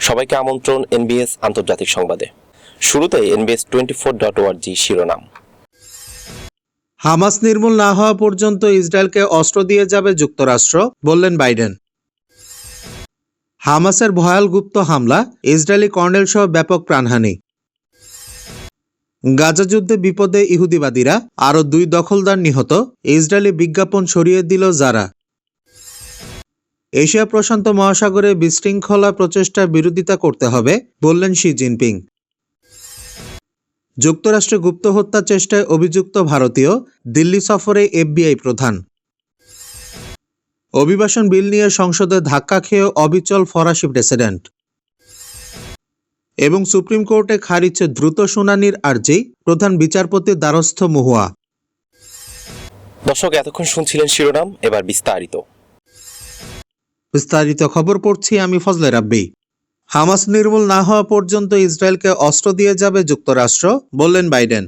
সবাইকে আমন্ত্রণ এনবিএস আন্তর্জাতিক সংবাদে। শুরুতে NBS twenty four dot org শিরোনাম। হামাস নির্মূল না হওয়া পর্যন্ত ইসরায়েলকে অস্ত্র দিয়ে যাবে যুক্তরাষ্ট্র, বললেন বাইডেন। হামাসের ভয়াল গুপ্ত হামলা, ইসরায়েলি কর্নেল সহ ব্যাপক প্রাণহানি। গাজা যুদ্ধে বিপদে ইহুদিবাদীরা, আরও দুই দখলদার নিহত, ইসরায়েলি বিজ্ঞাপন সরিয়ে দিল যারা। এশিয়া প্রশান্ত মহাসাগরে বিশৃঙ্খলা প্রচেষ্টার বিরোধিতা করতে হবে, বললেন শি জিনপিং। যুক্তরাষ্ট্রে গুপ্ত হত্যা চেষ্টায় অভিযুক্ত ভারতীয়, দিল্লি সফরে এফবিআই প্রধান। অভিবাসন বিল নিয়ে সংসদে ধাক্কা খেয়ে অবিচল ফরাসি প্রেসিডেন্ট। এবং সুপ্রিম কোর্টে খারিজ দ্রুত শুনানির আর্জি, প্রধান বিচারপতির দ্বারস্থ মহুয়া। দর্শক, এতক্ষণ শুনছিলেন শিরোনাম, এবার বিস্তারিত। বিস্তারিত খবর পড়ছি আমি ফজলে রাব্বি। হামাস নির্মূল না হওয়া পর্যন্ত ইসরায়েলকে অস্ত্র দিয়ে যাবে যুক্তরাষ্ট্র, বললেন বাইডেন।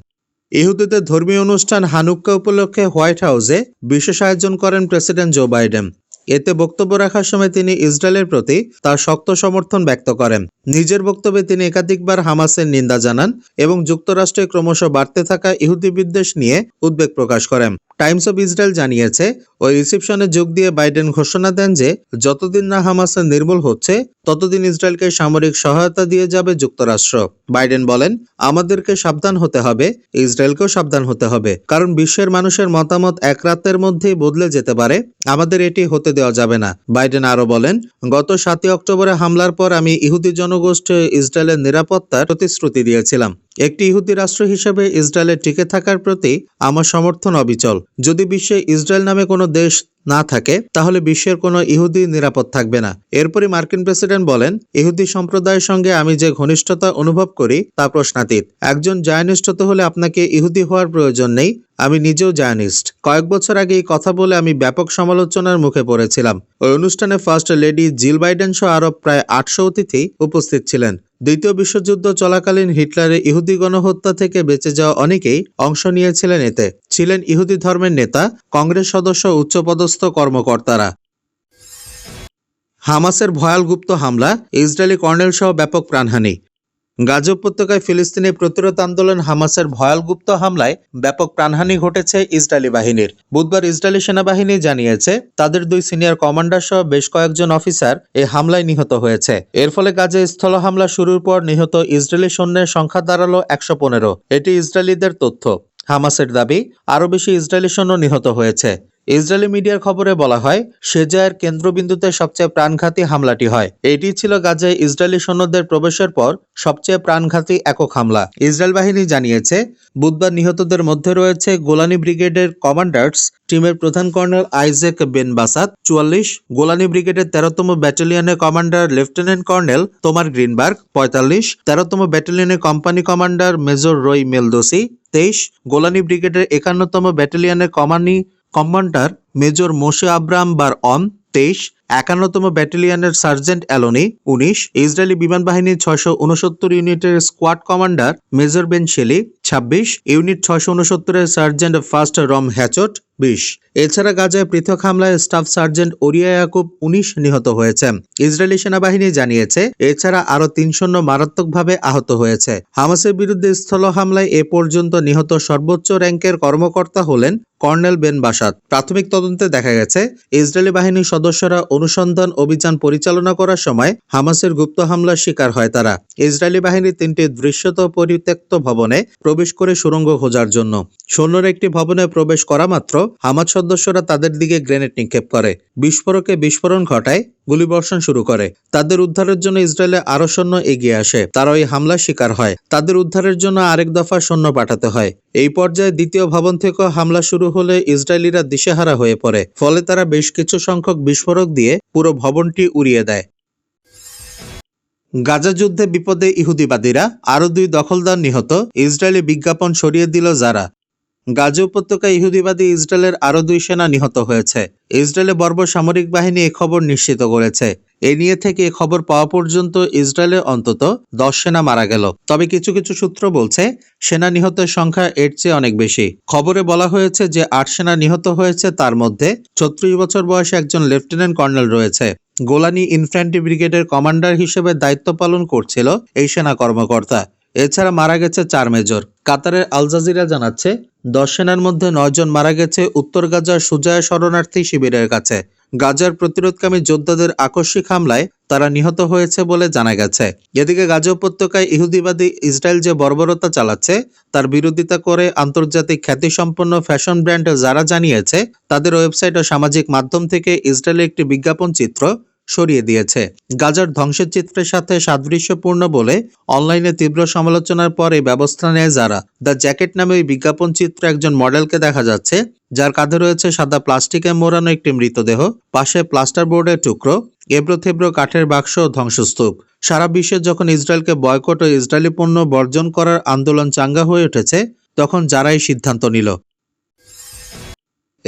ইহুদিদের ধর্মীয় অনুষ্ঠান হানুক্কা উপলক্ষে হোয়াইট হাউসে বিশেষ আয়োজন করেন প্রেসিডেন্ট জো বাইডেন। এতে বক্তব্য রাখার সময় তিনি ইসরায়েলের প্রতি তার শক্ত সমর্থন ব্যক্ত করেন। নিজের বক্তব্যে তিনি একাধিকবার হামাসের নিন্দা জানান এবং যুক্তরাষ্ট্রে ক্রমশ বাড়তে থাকা ইহুদি বিদ্বেষ নিয়ে উদ্বেগ প্রকাশ করেন। টাইমস অব ইসরায়েল জানিয়েছে ওই রিসেপশনে যোগ দিয়ে বাইডেন ঘোষণা দেন যে, যতদিন না হামাসের নির্মূল হচ্ছে, ততদিন ইসরায়েলকে সামরিক সহায়তা দিয়ে যাবে যুক্তরাষ্ট্র। বাইডেন বলেন, আমাদেরকে সাবধান হতে হবে, ইসরায়েলকেও সাবধান হতে হবে। কারণ বিশ্বের মানুষের মতামত এক রাতের মধ্যেই বদলে যেতে পারে। আমাদের এটি হতে দেওয়া যাবে না। বাইডেন আরও বলেন, গত সাতই অক্টোবরে হামলার পর আমি ইহুদি জনগোষ্ঠী ইসরায়েলের নিরাপত্তার প্রতিশ্রুতি দিয়েছিলাম। একটি ইহুদি রাষ্ট্র হিসেবে ইসরায়েলের টিকে থাকার প্রতি আমার সমর্থন অবিচল। যদি বিশ্বে ইসরায়েল নামে কোনো দেশ না থাকে, তাহলে বিশ্বের কোনো ইহুদি নিরাপদ থাকবে না। এরপরই মার্কিন প্রেসিডেন্ট বলেন, ইহুদি সম্প্রদায়ের সঙ্গে আমি যে ঘনিষ্ঠতা অনুভব করি, তা প্রশ্নাতীত। একজন জায়নিস্ট হতে হলে আপনাকে ইহুদি হওয়ার প্রয়োজন নেই আমি নিজেও জায়নিস্ট কয়েক বছর আগে এই কথা বলে আমি ব্যাপক সমালোচনার মুখে পড়েছিলাম। ওই অনুষ্ঠানে ফার্স্ট লেডি জিল বাইডেন সহ আরও প্রায় আটশো অতিথি উপস্থিত ছিলেন। দ্বিতীয় বিশ্বযুদ্ধ চলাকালীন হিটলারের ইহুদি গণহত্যা থেকে বেঁচে যাওয়া অনেকেই অংশ নিয়েছিলেন এতে। ছিলেন ইহুদি ধর্মের নেতা, কংগ্রেস সদস্য উচ্চপদস্থ কর্মকর্তারা। হামাসের ভয়াল গুপ্ত হামলা, ইসরায়েলি কর্নেল সহ ব্যাপক প্রাণহানি। গাজা উপত্যকায় ফিলিস্তিনি প্রতিরোধ আন্দোলন হামাসের ভয়াল গুপ্ত হামলায় ব্যাপক প্রাণহানি ঘটেছে ইসরায়েলি বাহিনীর। বুধবার ইসরায়েলি সেনাবাহিনী জানিয়েছে, তাদের দুই সিনিয়র কমান্ডার সহ বেশ কয়েকজন অফিসার এই হামলায় নিহত হয়েছে। এর ফলে গাজে স্থল হামলা শুরুর পর নিহত ইসরায়েলি সৈন্যের সংখ্যা দাঁড়াল একশো পনেরো। এটি ইসরায়েলিদের তথ্য। হামাসের দাবি, আরও বেশি ইসরায়েলি সৈন্য নিহত হয়েছে। ইসরায়েলি মিডিয়ার খবরে বলা হয়, সেজায়ের কেন্দ্রবিন্দুতে সবচেয়ে প্রাণঘাতী হামলাটি হয়। এটি ছিল গাজায় ইসরায়েলি সৈন্যদের প্রবেশের পর সবচেয়ে প্রাণঘাতী একক হামলা। ইসরায়েল বাহিনী জানিয়েছে, বুধবার নিহতদের মধ্যে রয়েছে গোলানি ব্রিগেডের কমান্ডার্স, টিমের প্রধান কর্নেল আইজেক বেন বাসাত, চুয়াল্লিশ, গোলানি ব্রিগেডের তেরোতম ব্যাটালিয়নের commander lieutenant colonel Tomer Greenberg, পঁয়তাল্লিশ, তেরোতম ব্যাটালিয়নের কোম্পানি কমান্ডার মেজর রই মেলদোসি, তেইশ, গোলানি ব্রিগেডের একান্নতম ব্যাটালিয়নের কমানি commander major Moshe Avram Bar On তেইশ, একান্নতম ব্যাটালিয়নের সার্জেন্ট অ্যালোনি উনিশ, ইসরায়েলি বিমান বাহিনীর ছয়শো উনসত্তর ইউনিটের squad commander major Ben Shelly ছাব্বিশ, ইউনিট ছয়শো উনসত্তরের সার্জেন্ট ফার্স্ট রম হ্যাচট বিশ। এছাড়া গাজায় পৃথক হামলায় স্টাফ সার্জেন্ট ওরিয়া ইয়াকুব উনিশ নিহত হয়েছে। ইসরায়েলি সেনাবাহিনী জানিয়েছে, এছাড়া আরও তিন সৈন্য মারাত্মকভাবে আহত হয়েছে। হামাসের বিরুদ্ধে স্থল হামলায় এ পর্যন্ত নিহত সর্বোচ্চ র্যাঙ্কের কর্মকর্তা হলেন কর্নেল বেন বাসাদ। প্রাথমিক তদন্তে দেখা গেছে, ইসরায়েলি বাহিনীর সদস্যরা অনুসন্ধান অভিযান পরিচালনা করার সময় হামাসের গুপ্ত হামলার শিকার হয় তারা। ইসরায়েলি বাহিনী তিনটি দৃশ্যত পরিত্যক্ত ভবনে প্রবেশ করে সুরঙ্গ খোঁজার জন্য। সৈন্যরা একটি ভবনে প্রবেশ করা মাত্র হামাজ সদস্যরা তাদের দিকে গ্রেনেড নিক্ষেপ করে। বিস্ফোরকে বিস্ফোরণ ঘটায় গুলিবর্ষণ শুরু করে। তাদের উদ্ধারের জন্য ইসরায়েলে আরও সৈন্য এগিয়ে আসে। তারা ওই হামলার শিকার হয়। তাদের উদ্ধারের জন্য আরেক দফা সৈন্য পাঠাতে হয়। এই পর্যায়ে দ্বিতীয় ভবন থেকেও হামলা শুরু হলে ইসরায়েলিরা দিশেহারা হয়ে পড়ে। ফলে তারা বেশ কিছু সংখ্যক বিস্ফোরক দিয়ে পুরো ভবনটি উড়িয়ে দেয়। গাজা যুদ্ধে বিপদে ইহুদিবাদীরা আরও দুই দখলদার নিহত। ইসরায়েলি বিজ্ঞাপন সরিয়ে দিল যারা। গাজা উপত্যকায় ইহুদিবাদী ইসরায়েলের আরও দুই সেনা নিহত হয়েছে। ইসরায়েলে বর্বর সামরিক বাহিনী এ খবর নিশ্চিত করেছে। এ নিয়ে থেকে এ খবর পাওয়া পর্যন্ত ইসরায়েলে অন্তত দশ সেনা মারা গেল। তবে কিছু কিছু সূত্র বলছে, সেনা নিহতের সংখ্যা এর চেয়ে অনেক বেশি। খবরে বলা হয়েছে যে আট সেনা নিহত হয়েছে, তার মধ্যে ছত্রিশ বছর বয়সে একজন লেফটেন্যান্ট কর্নেল রয়েছে। গোলানি ইনফ্যান্ট্রি ব্রিগেডের কমান্ডার হিসেবে দায়িত্ব পালন করছিল এই সেনা কর্মকর্তা। এছাড়া মারা গেছে চার মেজর। কাতারের আল জাজিরা জানাচ্ছে দশ সেনার মধ্যে নয়জন মারা গেছে। উত্তর গাজার সুজায় শরণার্থী শিবিরের কাছে। গাজার প্রতিরোধকামী যোদ্ধাদের আকস্মিক হামলায় তারা নিহত হয়েছে বলে জানা গেছে। এদিকে গাজা উপত্যকায় ইহুদিবাদী ইসরায়েল যে বর্বরতা চালাচ্ছে, তার বিরোধিতা করে আন্তর্জাতিক খ্যাতিসম্পন্ন ফ্যাশন ব্র্যান্ড যারা জানিয়েছে, তাদের ওয়েবসাইট ও সামাজিক মাধ্যম থেকে ইসরায়েলের একটি বিজ্ঞাপন চিত্র সরিয়ে দিয়েছে। গাজার ধ্বংসের চিত্রের সাথে সাদৃশ্যপূর্ণ বলে অনলাইনে তীব্র সমালোচনার পর ব্যবস্থা নেয় যারা। দ্য জ্যাকেট নামে ওই বিজ্ঞাপন চিত্রে একজন মডেলকে দেখা যাচ্ছে, যার কাঁধে রয়েছে সাদা প্লাস্টিকে মোড়ানো একটি মৃতদেহ, পাশে প্লাস্টার বোর্ডের টুকরো, এবড়ো থেবড়ো কাঠের বাক্স ও ধ্বংসস্তূপ। সারা বিশ্বে যখন ইসরায়েলকে বয়কট ও ইসরায়েলি পণ্য বর্জন করার আন্দোলন চাঙ্গা হয়ে উঠেছে, তখন যারাই সিদ্ধান্ত নিল।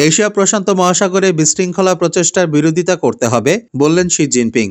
এশিয়া প্রশান্ত মহাসাগরে বিশৃঙ্খলা প্রচেষ্টার বিরোধিতা করতে হবে, বললেন শি জিনপিং।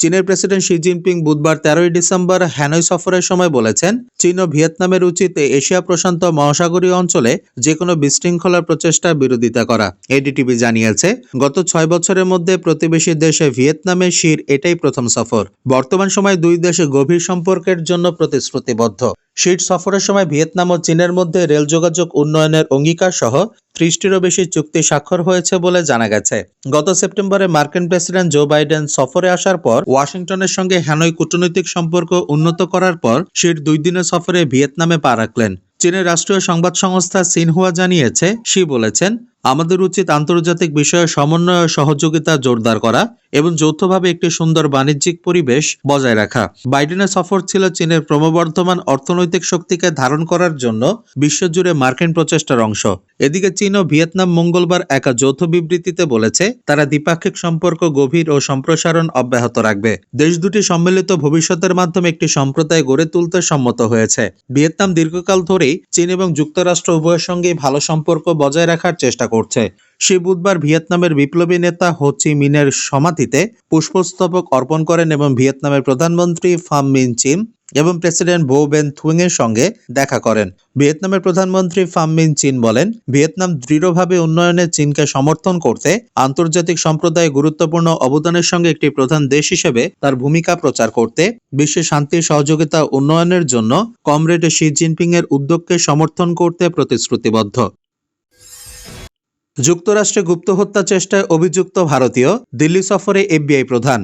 চীনের প্রেসিডেন্ট শি জিনপিং বুধবার তেরোই ডিসেম্বর হ্যানয় সফরের সময় বলেছেন, চীন ও ভিয়েতনামের উচিত এশিয়া প্রশান্ত মহাসাগরীয় অঞ্চলে যে কোনো বিশৃঙ্খলার প্রচেষ্টার বিরোধিতা করা। এডিটিভি জানিয়েছে, গত ছয় বছরের মধ্যে প্রতিবেশী দেশে ভিয়েতনামে শির এটাই প্রথম সফর। বর্তমান সময়ে দুই দেশে গভীর সম্পর্কের জন্য প্রতিশ্রুতিবদ্ধ। শীট সফরের সময় ভিয়েতনাম ও চীনের মধ্যে রেল যোগাযোগ উন্নয়নের অঙ্গীকার সহ ত্রিশটিরও বেশি চুক্তি স্বাক্ষর হয়েছে বলে জানা গেছে। গত সেপ্টেম্বরে মার্কিন প্রেসিডেন্ট জো বাইডেন সফরে আসার পর ওয়াশিংটনের সঙ্গে হ্যানয় কূটনৈতিক সম্পর্ক উন্নত করার পর শির দুই দিনের সফরে ভিয়েতনামে পা রাখলেন। চীনের রাষ্ট্রীয় সংবাদ সংস্থা সিনহুয়া জানিয়েছে, শি বলেছেন আমাদের উচিত আন্তর্জাতিক বিষয়ে সমন্বয় ও সহযোগিতা জোরদার করা এবং যৌথভাবে একটি সুন্দর বাণিজ্যিক পরিবেশ বজায় রাখা। বাইডেনের সফর ছিল চীনের ক্রমবর্ধমান অর্থনৈতিক শক্তিকে ধারণ করার জন্য বিশ্বজুড়ে মার্কিন প্রচেষ্টার অংশ। এদিকে চীন ও ভিয়েতনাম মঙ্গলবার একা যৌথ বিবৃতিতে বলেছে, তারা দ্বিপাক্ষিক সম্পর্ক গভীর ও সম্প্রসারণ অব্যাহত রাখবে। দেশ দুটি সম্মিলিত ভবিষ্যতের মাধ্যমে একটি সম্প্রদায় গড়ে তুলতে সম্মত হয়েছে। ভিয়েতনাম দীর্ঘকাল ধরেই চীন এবং যুক্তরাষ্ট্র উভয়ের সঙ্গেই ভালো সম্পর্ক বজায় রাখার চেষ্টা করছে। সে বুধবার ভিয়েতনামের বিপ্লবী নেতা হো মিনের সমাধিতে পুষ্পস্তবক অর্পণ করেন এবং ভিয়েতনামের প্রধানমন্ত্রী ফাম মিন চিম এবং প্রেসিডেন্ট ভো বেন থুইংয়ের সঙ্গে দেখা করেন। ভিয়েতনামের প্রধানমন্ত্রী ফাম মিন চীন বলেন, ভিয়েতনাম দৃঢ়ভাবে উন্নয়নে চীনকে সমর্থন করতে আন্তর্জাতিক সম্প্রদায় গুরুত্বপূর্ণ অবদানের সঙ্গে একটি প্রধান দেশ হিসেবে তার ভূমিকা প্রচার করতে, বিশ্বে শান্তি, সহযোগিতা, উন্নয়নের জন্য কমরেড শি জিনপিং এর উদ্যোগকে সমর্থন করতে প্রতিশ্রুতিবদ্ধ। যুক্তরাষ্ট্রে গুপ্ত হত্যা চেষ্টায় অভিযুক্ত ভারতীয়, দিল্লি সফরে এফবিআই প্রধান।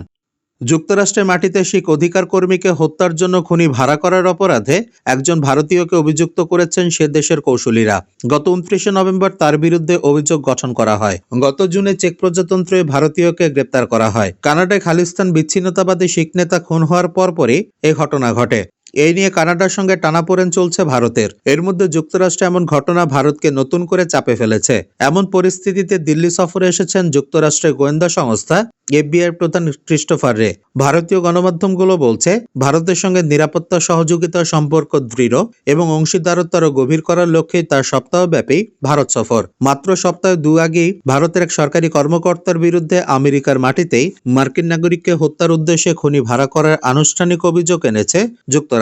যুক্তরাষ্ট্রের মাটিতে শিখ অধিকার কর্মীকে হত্যার জন্য খুনি ভাড়া করার অপরাধে একজন ভারতীয়কে অভিযুক্ত করেছেন সে দেশের কৌশলীরা। গত উনত্রিশে নভেম্বর তার বিরুদ্ধে অভিযোগ গঠন করা হয়। গত জুনে চেক প্রজাতন্ত্রে ভারতীয়কে গ্রেপ্তার করা হয়। কানাডায় খালিস্তান বিচ্ছিন্নতাবাদী শিখ নেতা খুন হওয়ার পরপরই এই ঘটনা ঘটে। এই নিয়ে কানাডার সঙ্গে টানাপোড়েন চলছে ভারতের। এর মধ্যে যুক্তরাষ্ট্র এমন ঘটনা ভারতকে নতুন করে চাপে ফেলেছে। এমন পরিস্থিতিতে দিল্লি সফরে এসেছেন যুক্তরাষ্ট্রের গোয়েন্দা সংস্থা, এফবিআই প্রধান ক্রিস্টোফার রে। ভারতীয় গণমাধ্যমগুলো বলছে, ভারতের সঙ্গে নিরাপত্তা সহযোগিতার সম্পর্ক দৃঢ় এবং অংশীদারত্ব আরও গভীর করার লক্ষ্যে তার সপ্তাহব্যাপী ভারত সফর। মাত্র সপ্তাহে দু আগেই ভারতের এক সরকারি কর্মকর্তার বিরুদ্ধে আমেরিকার মাটিতেই মার্কিন নাগরিককে হত্যার উদ্দেশ্যে খনি ভাড়া করার আনুষ্ঠানিক অভিযোগ এনেছে যুক্তরাষ্ট্র।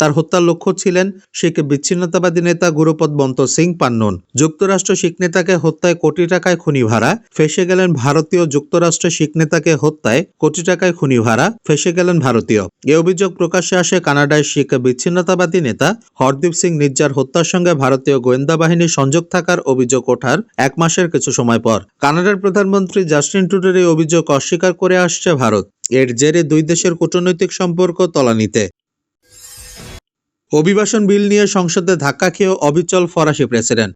তার হত্যার লক্ষ্য ছিলেন শিখ বিচ্ছিন্নতাবাদী নেতা গুরুপদ বন্ত সিং পান্নন। যুক্তরাষ্ট্র শিখ নেতাকে হত্যায় কোটি টাকায় খুনি ভাড়া, ফেসে গেলেন ভারতীয় যুক্তরাষ্ট্র শিখ নেতাকে হত্যায় কোটি টাকায় খুনি ভাড়া, ফেসে গেলেন ভারতীয়। এ অভিযোগ প্রকাশ্যে আসে কানাডায় শিখ বিচ্ছিন্নতাবাদী নেতা হরদীপ সিং নির্জার হত্যার সঙ্গে ভারতীয় গোয়েন্দা বাহিনীর সংযোগ থাকার অভিযোগ ওঠার এক মাসের কিছু সময় পর। কানাডার প্রধানমন্ত্রী জাস্টিন ট্রুডের এই অভিযোগ অস্বীকার করে আসছে ভারত। এর জেরে দুই দেশের কূটনৈতিক সম্পর্ক তলানিতে। অভিবাসন বিল নিয়ে সংসদে ধাক্কা খেয়েও অবিচল ফরাসি প্রেসিডেন্ট।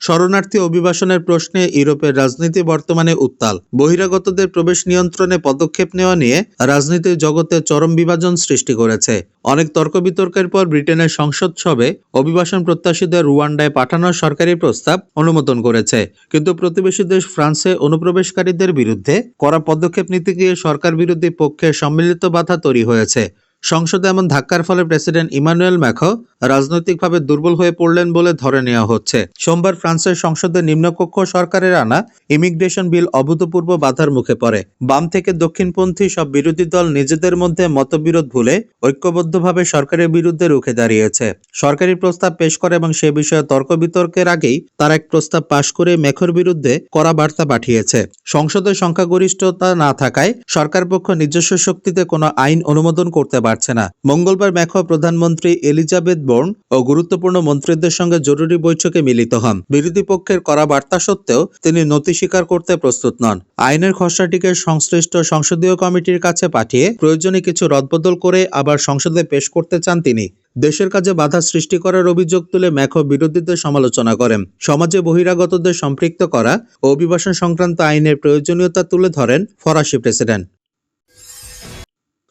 শরণার্থী অভিবাসনের প্রশ্নে ইউরোপের রাজনীতি বর্তমানে উত্তাল। বহিরাগতদের প্রবেশ নিয়ন্ত্রণে পদক্ষেপ নেওয়া নিয়ে রাজনীতির জগতে চরম বিভাজন সৃষ্টি করেছে। অনেক তর্ক বিতর্কের পর ব্রিটেনের সংসদ সবে অভিবাসন প্রত্যাশীদের রুয়ান্ডায় পাঠানোর সরকারি প্রস্তাব অনুমোদন করেছে। কিন্তু প্রতিবেশী দেশ ফ্রান্সে অনুপ্রবেশকারীদের বিরুদ্ধে কড়া পদক্ষেপ নিতে গিয়ে সরকার বিরোধী পক্ষে সম্মিলিত বাধা তৈরি হয়েছে। সংসদে এমন ধাক্কার ফলে প্রেসিডেন্ট ইমানুয়েল ম্যাখো রাজনৈতিকভাবে দুর্বল হয়ে পড়লেন বলে ধরে নেওয়া হচ্ছে। সোমবার ফ্রান্সের সংসদে নিম্নকক্ষ সরকারের আনা ইমিগ্রেশন বিল অভূতপূর্ব বাধার মুখে পড়ে। বাম থেকে দক্ষিণপন্থী সব বিরোধী দল নিজেদের মধ্যে মতবিরোধ ভুলে ঐক্যবদ্ধভাবে সরকারের বিরুদ্ধে রুখে দাঁড়িয়েছে। সরকারি প্রস্তাব পেশ করে এবং সে বিষয়ে তর্ক বিতর্কের আগেই তার এক প্রস্তাব পাশ করে মেখর বিরুদ্ধে কড়া বার্তা পাঠিয়েছে। সংসদের সংখ্যাগরিষ্ঠতা না থাকায় সরকার পক্ষ নিজস্ব শক্তিতে কোনো আইন অনুমোদন করতে পারছে না। মঙ্গলবার মেখো প্রধানমন্ত্রী এলিজাবেথ বোর্ন ও গুরুত্বপূর্ণ মন্ত্রীদের সঙ্গে জরুরি বৈঠকে মিলিত হন। বিরোধী পক্ষের করা বার্তা সত্ত্বেও তিনি নথি স্বীকার করতে প্রস্তুত নন। আইনের খসড়াটিকে সংশ্লিষ্ট সংসদীয় কমিটির কাছে পাঠিয়ে প্রয়োজনে কিছু রদবদল করে আবার সংসদে পেশ করতে চান তিনি। দেশের কাজে বাধা সৃষ্টি করার অভিযোগ তুলে ম্যাখো বিরোধীদের সমালোচনা করেন। সমাজে বহিরাগতদের সম্পৃক্ত করা ও অভিবাসন সংক্রান্ত আইনের প্রয়োজনীয়তা তুলে ধরেন ফরাসি প্রেসিডেন্ট।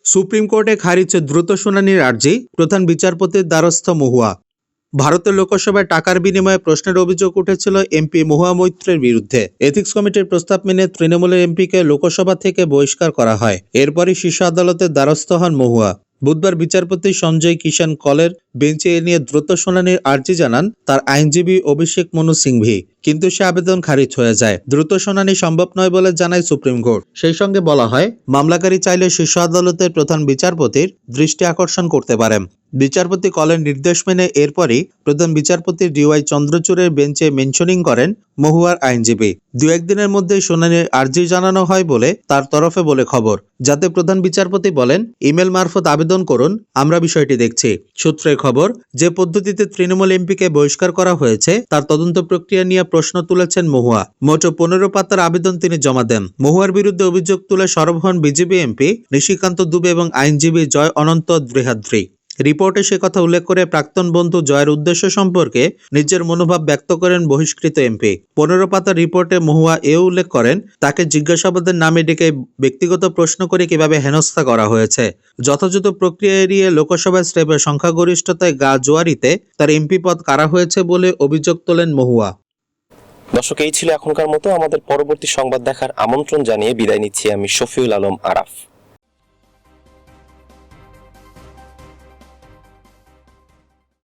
সুপ্রিম কোর্টে খারিজ দ্রুত শুনানির আর্জি প্রধান বিচারপতির দ্বারস্থ মহুয়া। ভারতের লোকসভায় টাকার বিনিময়ে প্রশ্নের অভিযোগ উঠেছিল এমপি মহুয়া মৈত্রের বিরুদ্ধে। এথিক্স কমিটির প্রস্তাব মেনে তৃণমূলের এমপিকে লোকসভা থেকে বহিষ্কার করা হয়। এরপরই শীর্ষ আদালতের দ্বারস্থ হন মহুয়া। বুধবার বিচারপতি সঞ্জয় কিষান কলের বেঞ্চে এ নিয়ে দ্রুত শুনানির আর্জি জানান তার আইনজীবী অভিষেক মনু সিংভি। কিন্তু সে আবেদন খারিজ হয়ে যায়। দ্রুত শুনানি সম্ভব নয় বলে জানায় সুপ্রিম কোর্ট। সেই সঙ্গে বলা হয়, মামলাকারী চাইলে শীর্ষ আদালতের প্রধান বিচারপতির দৃষ্টি আকর্ষণ করতে পারেন। বিচারপতি কলের নির্দেশ মেনে এরপরই প্রধান বিচারপতি ডিওয়াই চন্দ্রচূড়ের বেঞ্চে মেনশনিং করেন মহুয়ার আইনজীবী। দু একদিনের মধ্যে শুনানির আর্জি জানানো হয় বলে তার তরফে বলে খবর। যাতে প্রধান বিচারপতি বলেন, ইমেল মারফত আবেদন করুন, আমরা বিষয়টি দেখছি। সূত্রের খবর, যে পদ্ধতিতে তৃণমূল এমপিকে বহিষ্কার করা হয়েছে, তার তদন্ত প্রক্রিয়া নিয়ে প্রশ্ন তুলেছেন মহুয়া। মোট পনেরো পাতার আবেদন তিনি জমা দেন। মহুয়ার বিরুদ্ধে অভিযোগ তুলে সরব হন বিজেপি এমপি নিশিকান্ত দুবে এবং আইনজীবী জয় অনন্ত দৃহাদ্রি রিপোর্টে সে কথা উল্লেখ করে প্রাক্তন বন্ধু জয়ের উদ্দেশ্য সম্পর্কে নিজের মনোভাব ব্যক্ত করেন বহিষ্কৃত এমপি। পনেরো পাতার রিপোর্টে মহুয়া এও উল্লেখ করেন, তাকে জিজ্ঞাসাবাদের নামে ডেকে ব্যক্তিগত প্রশ্ন করে কীভাবে হেনস্থা করা হয়েছে। যথাযথ প্রক্রিয়া এড়িয়ে লোকসভায় স্টেপের সংখ্যাগরিষ্ঠতায় গা জোয়ারিতে তার এমপি পদ কারা হয়েছে বলে অভিযোগ তোলেন মহুয়া। দর্শক, এই ছিল এখনকার মতো। আমাদের পরবর্তী সংবাদ দেখার আমন্ত্রণ জানিয়ে বিদায় নিচ্ছি আমি শফিউল আলম আরাফ।